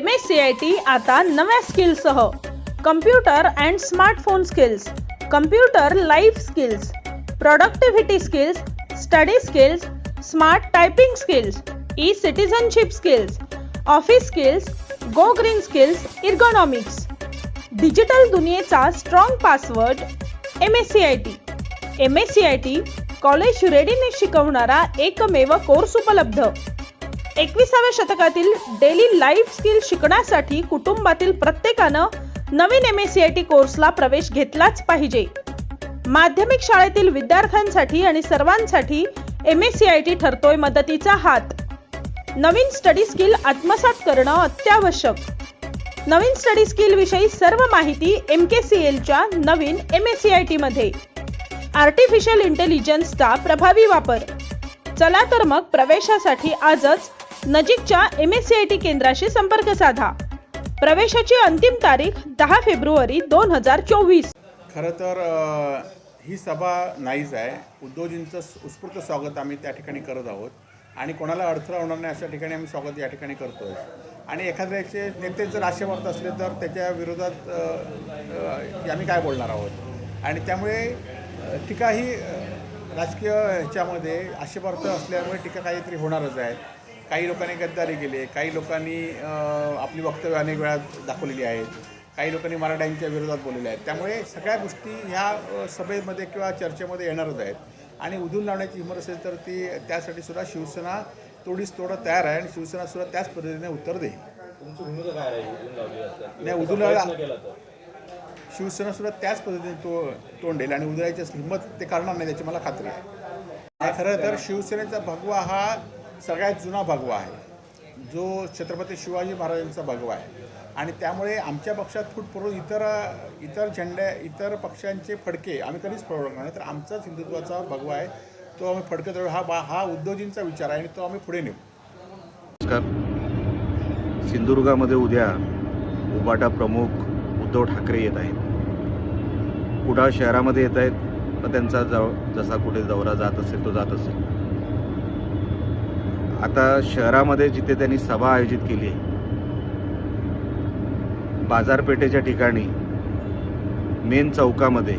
M S C I T आता नव्या स्किल्ससह computer and smartphone skills computer life skills productivity skills study skills smart typing skills E citizenship skills office skills go green skills ergonomics digital दुनियेचा strong password M S C I T M S C I T college रेडीने शिकवणारा एकमेव course उपलब्ध. एकविसाव्या शतकातील daily life skill शिकण्यासाठी कुटुंबातील प्रत्येकानं नवीन M S C I T कोर्सला प्रवेश घेतलाच पाहिजे. माध्यमिक शाळेतील विद्यार्थ्यांसाठी आणि सर्वांसाठी M S C I T ठरतोय मदतीचा हात. नवीन स्टडी स्किल आत्मसात करणं अत्यावश्यक. नवीन स्टडी स्किल विषयी सर्व माहिती एम के सी एलच्या नवीन M S C I T मध्ये. आर्टिफिशियल इंटेलिजन्सचा प्रभावी वापर. चला तर मग प्रवेशासाठी आजच नजीकच्या M S C I T केंद्राशी संपर्क साधा. प्रवेशाची अंतिम तारीख दहा फेब्रुवारी दोन हजार चोवीस. खरं तर अ, ही सभा नाहीच आहे. उद्योजींचं उत्स्फूर्त स्वागत आम्ही त्या ठिकाणी करत आहोत. आणि कोणाला अडथळा होणार नाही अशा ठिकाणी आम्ही स्वागत या ठिकाणी करतो आहे आणि एखाद्याचे नेते जर आशेवार्थ असले तर त्याच्या विरोधात अ, अ, आम्ही काय बोलणार आहोत? आणि त्यामुळे अ, टीका ही अ, राजकीय ह्याच्यामध्ये आशेवार्थ असल्यामुळे टीका काहीतरी होणारच आहे. काही लोकांनी गद्दारी केली काही लोकांनी आपली वक्तव्य अनेक वेळा दाखवलेली आहेत काही लोकांनी मराठ्यांच्या विरोधात बोललेले आहेत. त्यामुळे सगळ्या गोष्टी ह्या सभेमध्ये किंवा चर्चेमध्ये येणारच आहेत. आणि उधून लावण्याची हिंमत असेल तर ती त्यासाठी सुद्धा शिवसेना तोडीस तोडं तयार आहे आणि शिवसेना सुद्धा त्याच पद्धतीने उत्तर देईल. आहे? नाही तर. शिवसेना सुद्धा त्याच पद्धतीने तो तोंड देईल आणि उदयाची हिंमत ते करणार नाही त्याची मला खात्री आहे. खरं तर शिवसेनेचा भगवा हा सगळ्यात जुना भगवा आहे. जो छत्रपती शिवाजी महाराजांचा भगवा आहे. आणि त्यामुळे आमच्या पक्षात फूट पडून इतर इतर झेंड्या इतर पक्षांचे फडके आम्ही कधीच फडकणार नाही. तर आमचाच हिंदुत्वाचा भगवा आहे. तो आम्ही फडकत राहू. हा बा- हा उद्योजींचा विचार आहे आणि तो आम्ही पुढे नेऊ. नमस्कार. सिंधुदुर्गामध्ये उद्या उबाटा प्रमुख उद्धव ठाकरे येत आहेत. कुडाळ शहरामध्ये येत आहेत. पण त्यांचा जव जसा कुठे दौरा जात असेल तो जात असेल. आता शहरामध्ये जिथे त्यांनी सभा आयोजित केली आहे बाजारपेठेच्या ठिकाणी मेन चौकामध्ये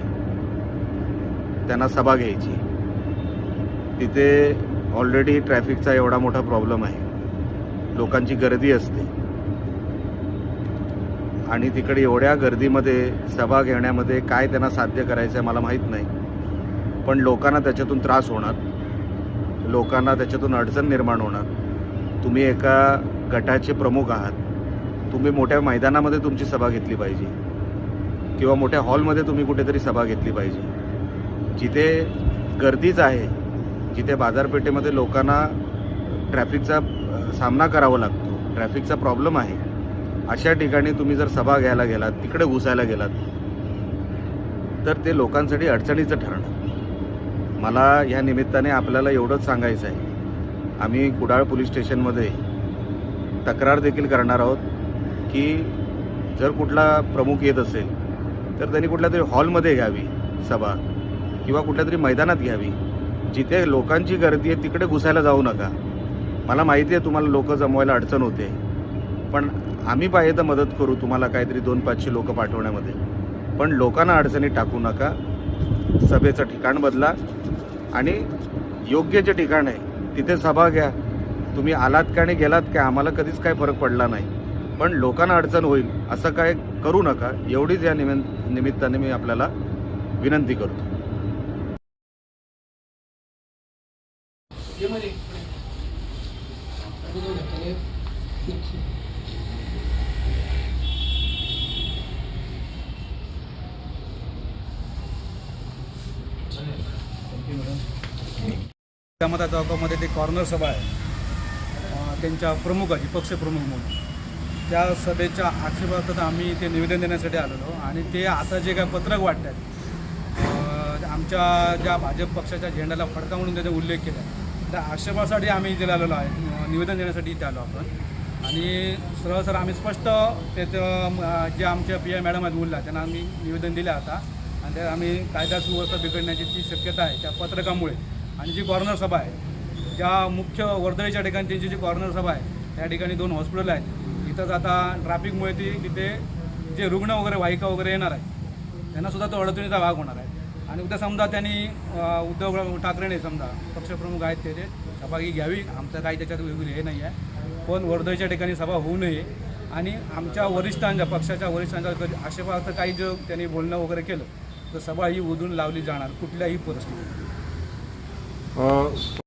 त्यांना सभा घ्यायची. तिथे ऑलरेडी ट्रॅफिकचा एवढा मोठा प्रॉब्लेम आहे. लोकांची गर्दी असते. आणि तिकडे एवढ्या गर्दीमध्ये सभा घेण्यामध्ये काय त्यांना साध्य करायचं आहे मला माहीत नाही. पण लोकांना त्याच्यातून त्रास होणार. लोकांना त्याच्यातून अडचण निर्माण होणार. तुम्ही एका गटाचे प्रमुख आहात. तुम्ही मोठ्या मैदानामध्ये तुमची सभा घेतली पाहिजे. किंवा मोठ्या हॉलमध्ये तुम्ही कुठेतरी सभा घेतली पाहिजे. जिथे गर्दीच आहे जिथे बाजारपेठेमध्ये लोकांना ट्रॅफिकचा सामना करावा लागतो ट्रॅफिकचा प्रॉब्लेम आहे अशा ठिकाणी तुम्ही जर सभा घ्यायला गेलात तिकडे घुसायला गेलात तर ते लोकांसाठी अडचणीचं ठरणार. मला ह्या निमित्ताने आपल्याला एवढंच सांगायचं आहे. आम्ही कुडाळ पोलीस स्टेशनमध्ये तक्रार देखील करणार आहोत की जर कुठला प्रमुख येत असेल तर त्यांनी कुठल्या तरी हॉलमध्ये घ्यावी सभा किंवा कुठल्या तरी मैदानात घ्यावी. जिथे लोकांची गर्दी आहे तिकडे घुसायला जाऊ नका. मला माहिती आहे तुम्हाला लोकं जमवायला अडचण होते. पण आम्ही पाहिजे तर मदत करू तुम्हाला काहीतरी दोन पाचशे लोकं पाठवण्यामध्ये. पण लोकांना अडचणीत टाकू नका. सभेचं ठिकाण बदला आणि योग्य जे ठिकाण आहे तिथे सभा घ्या. तुम्ही आलात का आणि गेलात का आम्हाला कधीच काय फरक पडला नाही. पण लोकांना अडचण होईल असं काय करू नका. एवढीच या निमित्त निमित्ताने मी आपल्याला विनंती करतो. त्यामध्ये चौकामध्ये ते कॉर्नर सभा आहे. त्यांच्या प्रमुखाची पक्षप्रमुख म्हणून. त्या सभेच्या आक्षेपार्थ आम्ही ते निवेदन देण्यासाठी आलेलो आणि ते आता जे काय पत्रक वाटतात अं, आमच्या ज्या भाजप पक्षाच्या झेंड्याला फडका म्हणून त्याचा उल्लेख केला आहे त्या आक्षेपासाठी आम्ही इथे आलेलो आहे. निवेदन देण्यासाठी इथे आलो आपण. आणि सरळ सर आम्ही स्पष्ट त्याचं जे आमच्या पी आय मॅडम आहेत बोलल्या त्यांना आम्ही निवेदन दिलं आता. आणि त्यात आम्ही कायदा सुव्यवस्था बिघडण्याची जी शक्यता आहे त्या पत्रकामुळे आणि जी कॉर्नर सभा आहे ज्या मुख्य वर्दळीच्या ठिकाणी त्यांची जी कॉर्नर सभा आहे त्या ठिकाणी दोन हॉस्पिटल आहेत. इथंच आता ट्रॅफिकमुळे ती तिथे जे रुग्ण वगैरे वाहिका वगैरे येणार आहे त्यांनासुद्धा तो अडचणीचा भाग होणार आहे. आणि उद्या समजा त्यांनी उद्धव ठाकरेने समजा पक्षप्रमुख आहेत ते सहभागी सभा ही घ्यावी. आमचं काही त्याच्यात वेगळी हे नाही आहे. पण वर्दळीच्या ठिकाणी सभा होऊ नये. आणि आमच्या वरिष्ठांच्या पक्षाच्या वरिष्ठांच्या कधी आक्षेपार्थ काही जर त्यांनी बोलणं वगैरे केलं तर सभा ही उधून लावली जाणार कुठल्याही परिस्थितीत. अ,